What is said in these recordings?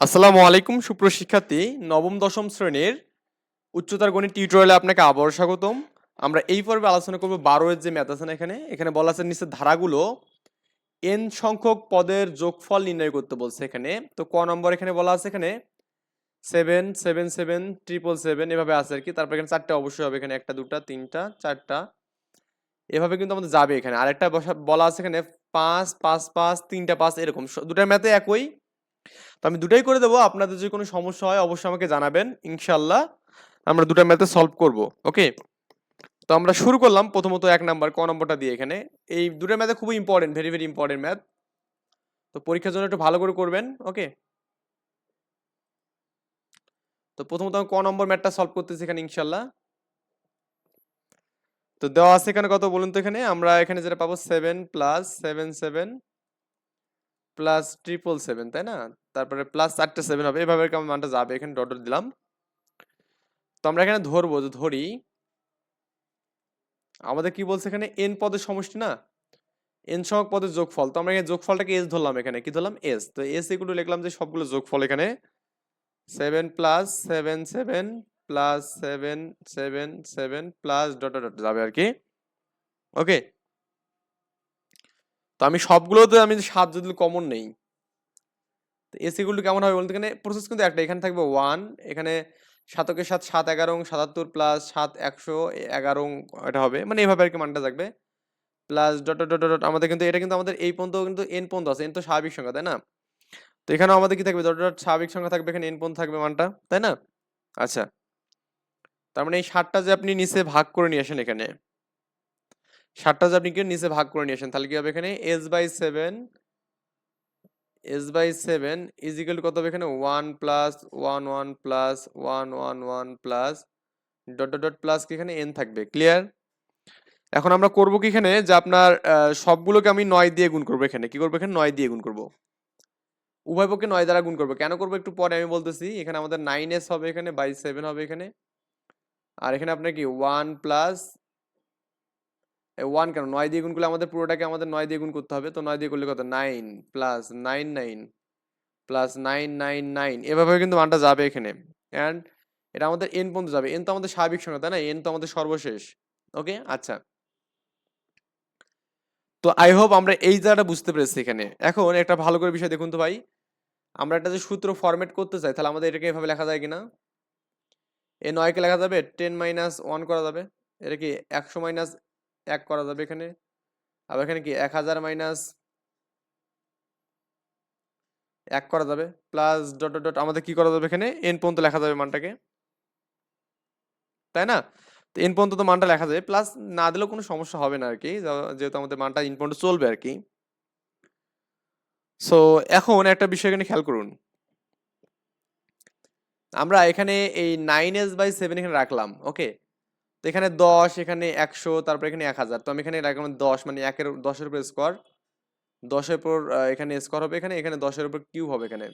আসসালামু আলাইকুম সুপ্রশিক্ষার্থী নবম, দশম শ্রেণির উচ্চতার গণিত টিউটোরিয়ালে আপনাকে আবার স্বাগতম। আমরা এই পর্বে আলোচনা করব বারো এর যে ম্যাথ আছে না এখানে এখানে বলা আছে নিচে ধারাগুলো এন সংখ্যক পদের যোগফল নির্ণয় করতে বলছে এখানে। তো ক নম্বর এখানে বলা আছে এখানে seven seven seven triple seven এভাবে আছে আর কি। তারপর এখানে চারটা অবশ্যই হবে এখানে, একটা, দুটা, তিনটা, চারটা। এভাবে কিন্তু আমাদের যাবে এখানে। আরেকটা বলা আছে এখানে, পাঁচ পাঁচ পাঁচ, তিনটা, পাঁচ, এরকম। দুটার ম্যাথে একই। তো আমি দুটাই করে দেবো। আপনাদের যদি কোনো সমস্যা হয়, অবশ্যই আমাকে জানাবেন। ইনশাল্লাহ আমরা দুটা ম্যাথে সলভ করব। ওকে? তো আমরা শুরু করলাম প্রথমত এক নাম্বার, ক নম্বরটা দিয়ে এখানে। এই দুটা ম্যাথে খুবই important very very important math. তো পরীক্ষার জন্য একটু ভালো করে করবেন। ওকে? তো প্রথমত আমি ক নম্বর ম্যাথটা সলভ করতেছি এখানে ইনশাল্লাহ তো দেওয়া আছে এখানে কত বলুন তো এখানে? আমরা এখানে যেটা পাবো seven plus seven seven plus triple seven তাই না? তারপরে প্লাস চারটে সেভেন হবে। এভাবে কেমন মানটা যাবে। এখানে ডট দিলাম। তো আমরা এখানে ধরবো যে ধরি, আমাদের কি বলছে এখানে? এন পদের সমষ্টি না? এন সংখ্যক পদের যোগফল। তো আমরা এখানে যোগফলটাকে এস ধরলাম এখানে। কি ধরলাম? এস তো এস এগুলো লিখলাম যে সবগুলো যোগফল এখানে। Seven plus seven seven plus seven seven seven plus dot dot যাবে আর কি। ওকে তো আমি সবগুলোতে আমি সাত যদি কমন নেই, তো এসিগুলো কেমন হবে বলতে? এখানে প্রসেস কিন্তু একটা, এখানে থাকবে ওয়ান এখানে সাতকের সাত সাত এগারো, সাতাত্তর প্লাস সাত একশো এগারো এটা হবে মানে এইভাবে আর কি মানটা থাকবে। প্লাস ডট ডট ডট আমাদের কিন্তু, এটা কিন্তু আমাদের এই পর্যন্ত কিন্তু এন পর্যন্ত আছে এন তো স্বাভাবিক সংখ্যা, তাই না? তো এখানে আমাদের কি থাকবে? ডট ডট স্বাভাবিক সংখ্যা থাকবে, এখানে এন পর্যন্ত থাকবে মানটা, তাই না? আচ্ছা তার মানে এই ষাটটা যে আপনি নিচে ভাগ করে নিয়ে আসেন এখানে ষাটটা যে আপনি কি নিচে ভাগ করে নিয়ে আসেন, তাহলে কি হবে এখানে? S by seven S by seven equal কত হবে এখানে? One plus one one plus one one one plus dot dot dot plus কি এখানে? এন থাকবে। ক্লিয়ার এখন আমরা করব কি এখানে? যে আপনার সবগুলোকে আমি নয় দিয়ে গুণ করব এখানে। কি করব এখানে? নয় দিয়ে গুণ করব। উভয় পক্ষে নয় দ্বারা গুণ করব। কেন করব? একটু পরে আমি বলতেছি, এখানে আমাদের নাইন এস হবে এখানে বাই সেভেন হবে এখানে। আর এখানে আপনার কি? ওয়ান প্লাস ওয়ান কেন? নয় দিয়ে গুণ করলে আমাদের পুরোটাকে আমাদের নয় দিয়ে গুণ করতে হবে। তো নয় দিয়ে করলে কত? Nine plus nine nine plus nine nine nine এভাবে কিন্তু মানটা যাবে এখানে। অ্যান্ড এটা আমাদের এন পর্যন্ত যাবে। এন তো আমাদের স্বাভাবিক সংখ্যা, তাই না? এন তো আমাদের সর্বশেষ। ওকে আচ্ছা। তো আই হোপ আমরা এই জায়গাটা বুঝতে পেরেছি এখানে। এখন একটা ভালো করে বিষয় দেখুন তো ভাই। আমরা একটা যে সূত্র ফরম্যাট করতে চাই, তাহলে আমাদের এটাকে এভাবে লেখা যায় কিনা? এ নয়কে লেখা যাবে? টেন মাইনাস ওয়ান করা যাবে। এটা কি একশো মাইনাস এক করা যাবে এখানে। আবার এখানে কি? এক হাজার মাইনাস এক করা যাবে। প্লাস ডট ডট আমাদের কি করা যাবে এখানে? এন পর্যন্ত লেখা যাবে মানটাকে। তাই না? তো এন পর্যন্ত তো মানটা লেখা যাবে। প্লাস না দিলেও কোনো সমস্যা হবে না আর কি যেহেতু আমাদের মানটা ইন পর্যন্ত চলবে আর কি সো এখন একটা বিষয় এখানে খেয়াল করুন। আমরা এখানে এই নাইন এস বাই সেভেন এখানে রাখলাম ওকে তো এখানে দশ, এখানে একশো, তারপর এখানে এক হাজার। তো আমি এখানে রাখলাম দশ মানে একের দশের উপর স্কোয়ার দশের উপর এখানে স্কোয়ার হবে এখানে এখানে দশের উপর কিউ হবে এখানে।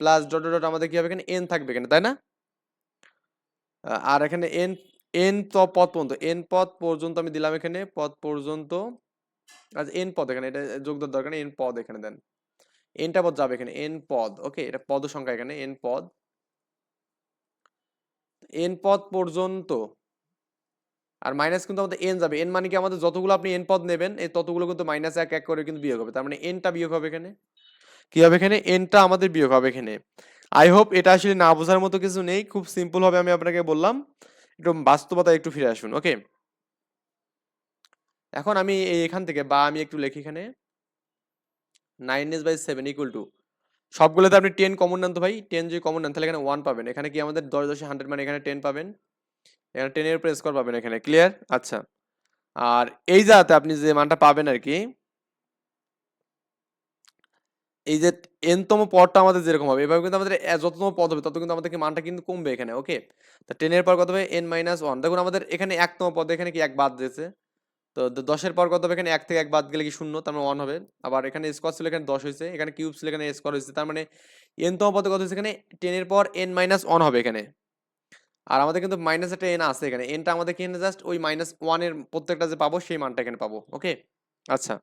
প্লাস ডট ডট আমাদের কি হবে এখানে? এন থাকবে এখানে, তাই না? আর এখানে এন এন পদ পর্যন্ত এন পথ পর্যন্ত আমি দিলাম এখানে পথ পর্যন্ত আচ্ছা এন পদ এখানে, এটা যোগ দেওয়ার দরকার এন পদ এখানে দেন। এনটা পদ যাবে এখানে এন পদ ওকে এটা পদ সংখ্যা এখানে এন পদ। এন পদ পর্যন্ত আর মাইনাস কিন্তু আমাদের এন যাবে। এন মানে কি আমাদের যতগুলো আপনি এন পদ নেবেন, এই ততগুলো কিন্তু মাইনাস এক এক করে কিন্তু বিয়োগ হবে। তার মানে এনটা বিয়োগ হবে এখানে। কি হবে এখানে? এনটা আমাদের বিয়োগ হবে এখানে। আই হোপ এটা আসলে না বোঝার মতো কিছু নেই। খুব সিম্পল হবে আমি আপনাকে বললাম। একটু বাস্তবতা একটু ফিরে আসুন ওকে এখন আমি এখান থেকে, বা আমি একটু লিখি এখানে। Nine S by seven equal to সবগুলোতে আপনি টেন কমন নেন তো ভাই। টেন যদি কমন নেন, তাহলে এখানে ওয়ান পাবেন। এখানে কি আমাদের দশ দশে হান্ড্রেড মানে এখানে টেন পাবেন। এখানে টেনের উপরে স্কোর পাবেন এখানে ক্লিয়ার আচ্ছা। আর এই জায়গাতে আপনি যে মানটা পাবেন আর কি, এই যে এনতম পদটা আমাদের যেরকম হবে, এভাবে কিন্তু আমাদের যততম পদ হবে, তত কিন্তু আমাদের কি মানটা কিন্তু কমবে এখানে ওকে তা টেনের পর কত হবে? এন মাইনাস ওয়ান দেখুন আমাদের এখানে একতম পদ, এখানে কি এক বাদ দিয়েছে? তো দশের পর কত হবে? এখানে এক থেকে এক বাদ গেলে কি শূন্য? তার মানে ওয়ান হবে। আবার এখানে স্কোয়ার ছিল এখানে দশ হয়েছে, এখানে কিউব ছিল এখানে স্কোয়ার হয়েছে, তার মানে এনতম পদে কত হয়েছে এখানে? টেনের পর এন মাইনাস ওয়ান হবে এখানে। আর আমাদের কিন্তু মাইনাস একটা এন আছে এখানে। এনটা আমাদের কি জাস্ট ওই মাইনাস ওয়ানের প্রত্যেকটা যে পাবো, সেই মানটা এখানে পাবো ওকে আচ্ছা।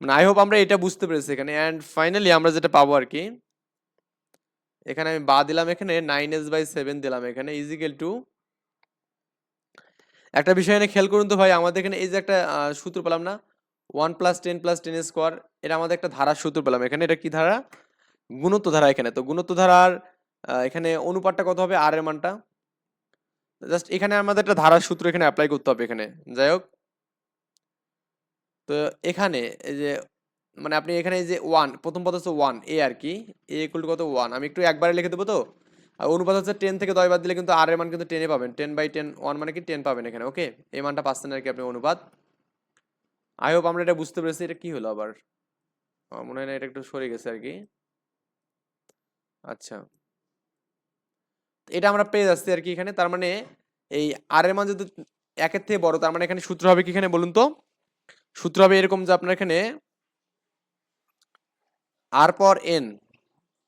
মানে আই হোপ আমরা এটা বুঝতে পেরেছি এখানে। অ্যান্ড ফাইনালি আমরা যেটা পাবো আর কি, এখানে আমি বা দিলাম এখানে নাইন এস বাই সেভেন দিলাম এখানে ইজিক্যাল টু একটা বিষয় এখানে খেয়াল করুন তো ভাই, আমাদের এখানে এই যে একটা সূত্র পেলাম না one plus ten plus ten square এটা আমাদের একটা ধারার সূত্র পেলাম এখানে, এটা কি ধারা? গুণত্ব ধারা এখানে। তো গুণত্ব ধারার এখানে অনুপাতটা কত হবে? আর এর মানটা। জাস্ট এখানে আমাদের একটা ধারার সূত্র এখানে অ্যাপ্লাই করতে হবে এখানে। যাই হোক। তো এখানে এই যে মানে আপনি এখানে যে ওয়ান প্রথম পদ হচ্ছে ওয়ান এ আর কি। এ ইকুয়াল কত? ওয়ান আমি একটু একবারে লিখে দেবো তো? আর অনুপাত হচ্ছে টেন থেকে দশ বাদ দিলে কিন্তু আর এর মান কিন্তু টেনে পাবেন। টেন বাই টেন ওয়ান মানে কি টেন পাবেন এখানে ওকে এই মানটা পাচ্ছেন আর কি আপনি অনুপাত? আই হোপ আমরা এটা বুঝতে পেরেছি। এটা কি হলো আবার? মনে হয় না, এটা একটু সরে গেছে আর কি। আচ্ছা। এটা আমরা পেয়ে যাচ্ছি আর কি এখানে। তার মানে এই আর এর মান যদি একের থেকে বড়, তার মানে এখানে সূত্র হবে কি এখানে বলুন তো? সূত্র হবে এরকম যে আপনার এখানে আর পর এন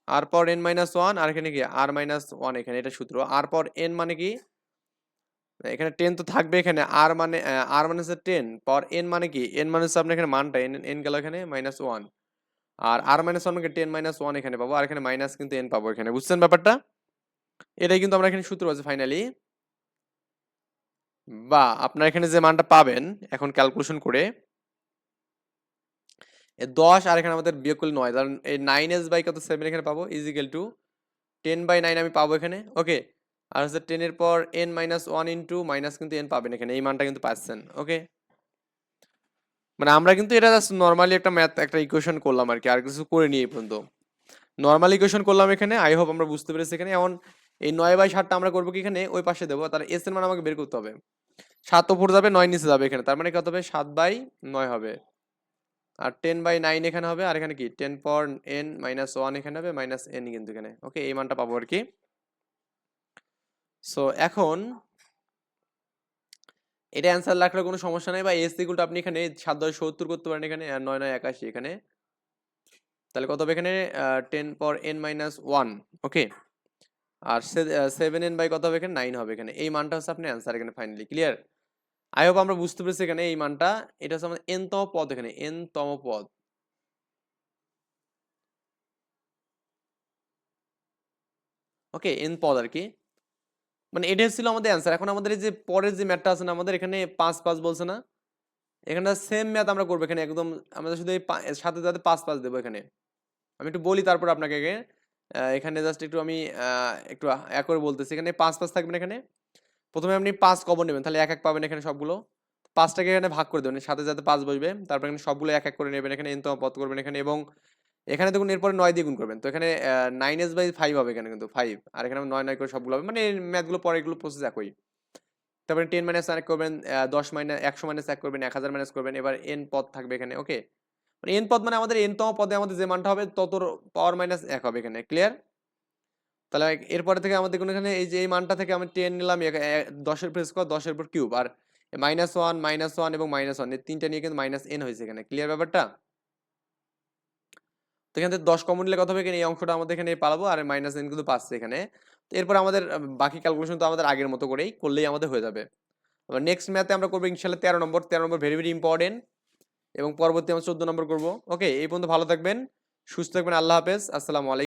আর পর এন মাইনাস ওয়ান আর এখানে কি আর মাইনাস ওয়ান এখানে, এটা সূত্র। আর পর এন মানে কি? এখানে টেন তো থাকবে এখানে। আর মানে আর মানে হচ্ছে টেন পর এন মানে কি? এন মানে হচ্ছে আপনার এখানে মানটা এন এন গেল এখানে মাইনাস ওয়ান আর আর minus one ten minus one এখানে পাবো, আর এখানে মাইনাস কিন্তু এন পাবো এখানে। বুঝছেন ব্যাপারটা? এটাই কিন্তু আমরা এখানে সূত্র আছে ফাইনালি বা আপনার এখানে যে মানটা পাবেন, এখন ক্যালকুলেশন করে দশ আর এখানে আমাদের বিয়োগ করলে নয় কারণ এই নাইন এস বাই কত সেভেন এখানে পাবো? Equal to ten by nine আমি পাবো এখানে ওকে আর হচ্ছে টেনের পর N minus one into minus কিন্তু এন পাবেন এখানে, এই মানটা কিন্তু পাচ্ছেন ওকে মানে আমরা কিন্তু এটা জাস্ট নর্মালি একটা ম্যাথ একটা ইকুয়েশন করলাম আর কি, আর কিছু করে নিয়ে এই পর্যন্ত। নর্মাল ইকুয়েশন করলাম এখানে আই হোপ আমরা বুঝতে পেরেছি এখানে এখন এই নয় বাই সাতটা আমরা করব কি এখানে? ওই পাশে দেবো। তাহলে এস এর মান আমাকে বের করতে হবে। সাত উপর যাবে, নয় নিচে যাবে এখানে। তার মানে কত হবে? সাত বাই নয় হবে। আর টেন বাই নাইন এখানে হবে। আর এখানে কি? টেন পর এন মাইনাস ওয়ান এখানে হবে মাইনাস এন কিন্তু এখানে। ওকে এই মানটা পাবো আর কি। সো এখন এটা অ্যান্সার রাখলে কোনো সমস্যা নেই। বা এস ইকুয়াল আপনি এখানে সাত দশ সত্তর করতে পারেন এখানে, আর নয় নয় একাশি এখানে। তাহলে কত হবে এখানে? টেন পর এন মাইনাস ওয়ান ওকে আর সেভেন এন বাই কত হবে এখানে? নাইন হবে এখানে। এই মানটা হচ্ছে আপনি অ্যান্সার এখানে ফাইনালি ক্লিয়ার আই হোপ আমরা বুঝতে পেরেছি এখানে এই মানটা। এটা হচ্ছে আমাদের এন তম পদ এখানে এন তম পদ। ওকে এন পদ আর কি। মানে এটা ছিল আমাদের অ্যান্সার এখন আমাদের এই যে পরের যে ম্যাথটা আছে না, আমাদের এখানে পাঁচ পাঁচ বলছে না? এখানে সেম ম্যাথ আমরা করব এখানে, একদম আমাদের শুধু এই সাথে সাথে পাঁচ পাঁচ দেবো এখানে। আমি একটু বলি তারপর আপনাকে এখানে জাস্ট একটু আমি একটু এক করে বলতেছি। এখানে পাঁচ পাঁচ থাকবেন এখানে। প্রথমে আপনি পাঁচ কমন নেবেন। তাহলে এক এক পাবেন এখানে সবগুলো। পাঁচটাকে এখানে ভাগ করে দেবেন। সাথে সাথে পাঁচ বসবে। তারপর এখানে সবগুলো এক এক করে নেবেন। এখানে এনতম পদ করবেন এখানে এবং এখানে দেখুন এরপরে নয় দিয়ে গুণ করবেন। তো এখানে নাইন এস বাই ফাইভ হবে এখানে কিন্তু ফাইভ আর এখানে নয় নয় করে সবগুলো হবে। মানে ম্যাথগুলো পরে এগুলো প্রসেস একই। তারপরে টেন মাইনাস এক করবেন দশ মাইনাস একশো মাইনাস এক করবেন, এক হাজার মাইনাস করবেন। এবার এন পথ থাকবে এখানে। ওকে মানে এন পদ মানে আমাদের এনতম পদে আমাদের যে মানটা হবে, তত পাওয়ার মাইনাস এক হবে এখানে ক্লিয়ার তাহলে এরপরে থেকে আমাদের কোনো এখানে এই যে এই মানটা থেকে আমি টেন নিলাম দশের প্রেস কর দশের পর কিউব আর মাইনাস ওয়ান মাইনাস ওয়ান এবং মাইনাস ওয়ান এই তিনটা নিয়ে কিন্তু মাইনাস এন হয়েছে এখানে ক্লিয়ার ব্যাপারটা? তো এখান দশ কমন নিলে কত হবে এখানে? এই অংশটা আমাদের এখানে পালাবো, আর মাইনাস এন কিন্তু পাচ্ছে এখানে। এরপর আমাদের বাকি ক্যালকুলেশন তো আমাদের আগের মতো করেই করলেই আমাদের হয়ে যাবে। নেক্সট ম্যাথে আমরা করব ইনশাল্লাহ তেরো নম্বর তেরো নম্বর ভেরি ভেরি ইম্পর্টেন্ট এবং পরবর্তী আমরা চোদ্দ নম্বর করব। ওকে এই পর্যন্ত ভালো থাকবেন, সুস্থ থাকবেন, আল্লাহ হাফেজ, আসসালামু আলাইকুম।